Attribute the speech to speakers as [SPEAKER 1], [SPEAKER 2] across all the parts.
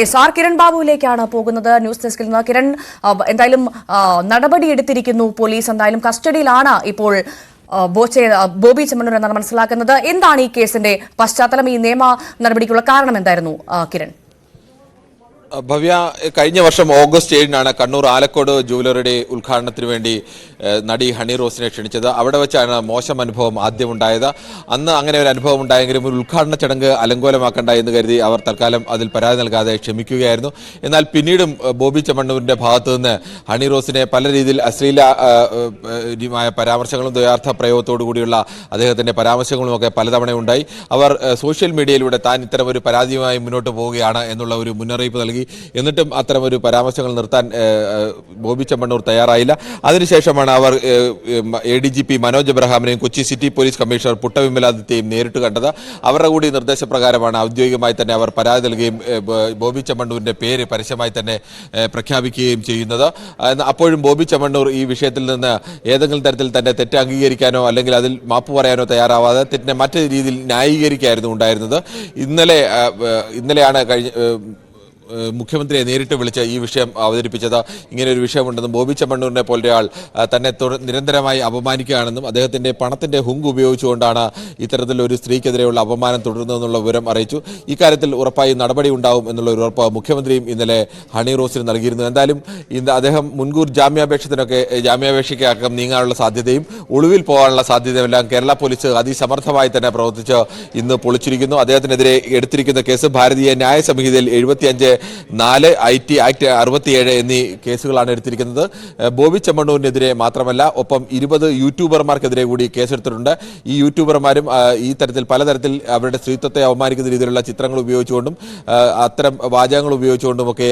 [SPEAKER 1] S R Kiran ബാബുവിലേക്കാണ് പോകുന്നത്. News ഡെസ്കിൽ നിന്ന് കിരൺ എന്തായാലും നടപടി എടുത്തിരിക്കുന്നു പോലീസ്. എന്തായാലും കസ്റ്റഡിയിലാണ് ഇപ്പോൾ ബോബി ചെമ്മണ്ണൂർ എന്നാണ് മനസ്സിലാക്കുന്നത്. എന്താണ് ഈ കേസിന്റെ പശ്ചാത്തലം? ഈ നിയമ നടപടിക്കുള്ള കാരണം എന്തായിരുന്നു കിരൺ?
[SPEAKER 2] ഭവ്യ കഴിഞ്ഞ വർഷം ഓഗസ്റ്റ് ഏഴിനാണ് കണ്ണൂർ ആലക്കോട് ജുവലറിയുടെ ഉദ്ഘാടനത്തിന് വേണ്ടി നടി ഹണി റോസിനെ ക്ഷണിച്ചത്. അവിടെ വെച്ചാണ് മോശം അനുഭവം ആദ്യം ഉണ്ടായത്. അന്ന് അങ്ങനെ ഒരു അനുഭവം ഉണ്ടായെങ്കിലും ഒരു ഉദ്ഘാടന ചടങ്ങ് അലങ്കോലമാക്കണ്ട എന്ന് കരുതി അവർ തൽക്കാലം അതിൽ പരാതി നൽകാതെ ക്ഷമിക്കുകയായിരുന്നു. എന്നാൽ പിന്നീടും ബോബി ചമ്മണ്ണൂരിന്റെ ഭാഗത്തു നിന്ന് ഹണി റോസിനെ പല രീതിയിൽ അശ്ലീല ഏഹ്, ഏഹ്, മായ പരാമർശങ്ങളും ദ്വയാർത്ഥ പ്രയോഗത്തോടു കൂടിയുള്ള അദ്ദേഹത്തിന്റെ പരാമർശങ്ങളും ഒക്കെ പലതവണ ഉണ്ടായി. അവർ സോഷ്യൽ മീഡിയയിലൂടെ താൻ ഇത്തരം ഒരു പരാതിയുമായി മുന്നോട്ട് പോവുകയാണ് എന്നുള്ള ഒരു മുന്നറിയിപ്പ് നൽകി. എന്നിട്ടും അത്തരം ഒരു പരാമർശങ്ങൾ നിർത്താൻ ബോബി ചെമ്മണ്ണൂർ തയ്യാറായില്ല. അതിനുശേഷമാണ് അവർ A D G P Manoj എബ്രഹാമിനെയും Kochi city police commissioner പുട്ടവിമലാദിത്യയും നേരിട്ട് കണ്ടത്. അവരുടെ കൂടി നിർദ്ദേശപ്രകാരമാണ് ഔദ്യോഗികമായി തന്നെ അവർ പരാതി നൽകുകയും ബോബി ചെമ്മണ്ണൂരിന്റെ പേര് പരസ്യമായി തന്നെ പ്രഖ്യാപിക്കുകയും ചെയ്യുന്നത്. അപ്പോഴും ബോബി ചെമ്മണ്ണൂർ ഈ വിഷയത്തിൽ നിന്ന് ഏതെങ്കിലും തരത്തിൽ തന്നെ തെറ്റ് അംഗീകരിക്കാനോ അല്ലെങ്കിൽ അതിൽ മാപ്പ് പറയാനോ തയ്യാറാവാതെ തെറ്റിനെ മറ്റു രീതിയിൽ ന്യായീകരിക്കായിരുന്നു ഉണ്ടായിരുന്നത്. ഇന്നലെ ഇന്നലെയാണ് കഴിഞ്ഞ മുഖ്യമന്ത്രിയെ നേരിട്ട് വിളിച്ച് ഈ വിഷയം അവതരിപ്പിച്ചത് ഇങ്ങനെ ഒരു വിഷയമുണ്ടെന്നും ബോബി ചെമ്മണ്ണൂരിനെ പോലെ ഒരാൾ തന്നെ നിരന്തരമായി അപമാനിക്കുകയാണെന്നും അദ്ദേഹത്തിന്റെ പണത്തിന്റെ ഹുങ്ക് ഉപയോഗിച്ചുകൊണ്ടാണ് ഇത്തരത്തിലൊരു സ്ത്രീക്കെതിരെയുള്ള അപമാനം തുടരുന്നതെന്നുള്ള വിവരം അറിയിച്ചു. ഇക്കാര്യത്തിൽ ഉറപ്പായും നടപടി ഉണ്ടാവും എന്നുള്ള ഒരു ഉറപ്പ് മുഖ്യമന്ത്രിയും ഇന്നലെ ഹണി റോസിന് നൽകിയിരുന്നു. എന്തായാലും ഇന്ന് അദ്ദേഹം മുൻകൂർ ജാമ്യാപേക്ഷത്തിനൊക്കെ ഏഹ്, ജാമ്യാപേക്ഷയ്ക്ക് അക്കം നീങ്ങാനുള്ള സാധ്യതയും ഒളിവിൽ പോകാനുള്ള സാധ്യതയുമെല്ലാം കേരള പോലീസ് അതിസമർത്ഥമായി തന്നെ പ്രവർത്തിച്ച് ഇന്ന് പൊളിച്ചിരിക്കുന്നു. അദ്ദേഹത്തിനെതിരെ എടുത്തിരിക്കുന്ന കേസ് ഭാരതീയ ന്യായ സംഹിതയിൽ എഴുപത്തിയഞ്ച് നാല് ഐ ടി ആക്ട് അറുപത്തിയേഴ് എന്നീ കേസുകളാണ് എടുത്തിരിക്കുന്നത്. ബോബി ചെമ്മണ്ണൂരിനെതിരെ മാത്രമല്ല ഒപ്പം ഇരുപത് യൂട്യൂബർമാർക്കെതിരെ കൂടി കേസെടുത്തിട്ടുണ്ട്. ഈ യൂട്യൂബർമാരും ഈ തരത്തിൽ പലതരത്തിൽ അവരുടെ സ്ത്രീത്വത്തെ അവമാനിക്കുന്ന രീതിയിലുള്ള ചിത്രങ്ങൾ ഉപയോഗിച്ചുകൊണ്ടും അത്തരം വാചകങ്ങൾ ഉപയോഗിച്ചുകൊണ്ടുമൊക്കെ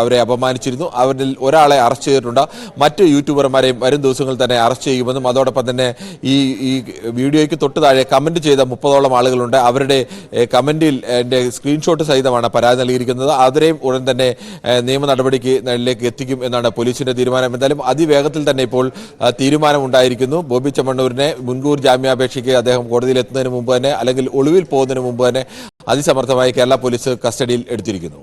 [SPEAKER 2] അവരെ അപമാനിച്ചിരുന്നു. അവരിൽ ഒരാളെ അറസ്റ്റ് ചെയ്തിട്ടുണ്ട്. മറ്റ് യൂട്യൂബർമാരെയും വരും ദിവസങ്ങളിൽ തന്നെ അറസ്റ്റ് ചെയ്യുമെന്നും അതോടൊപ്പം തന്നെ ഈ ഈ വീഡിയോയ്ക്ക് തൊട്ട് താഴെ കമന്റ് ചെയ്ത മുപ്പതോളം ആളുകളുണ്ട്. അവരുടെ കമന്റിൽ എന്റെ സ്ക്രീൻഷോട്ട് സഹിതമാണ് പരാതി നൽകിയിരിക്കുന്നത്. അവരെയും ഉടൻ തന്നെ നിയമ നടപടിക്ക് എത്തിക്കും എന്നാണ് പോലീസിന്റെ തീരുമാനം. എന്തായാലും അതിവേഗത്തിൽ തന്നെ ഇപ്പോൾ തീരുമാനം തീരുമാനമുണ്ടായിരിക്കുന്നു. ബോബി ചെമ്മണ്ണൂരിനെ മുൻകൂർ ജാമ്യാപേക്ഷയ്ക്ക് അദ്ദേഹം കോടതിയിൽ എത്തുന്നതിന് മുമ്പ് തന്നെ അല്ലെങ്കിൽ ഒളിവിൽ പോകുന്നതിന് മുമ്പ് തന്നെ അതിസമർത്ഥമായി കേരള പോലീസ് കസ്റ്റഡിയിൽ എടുത്തിരിക്കുന്നു.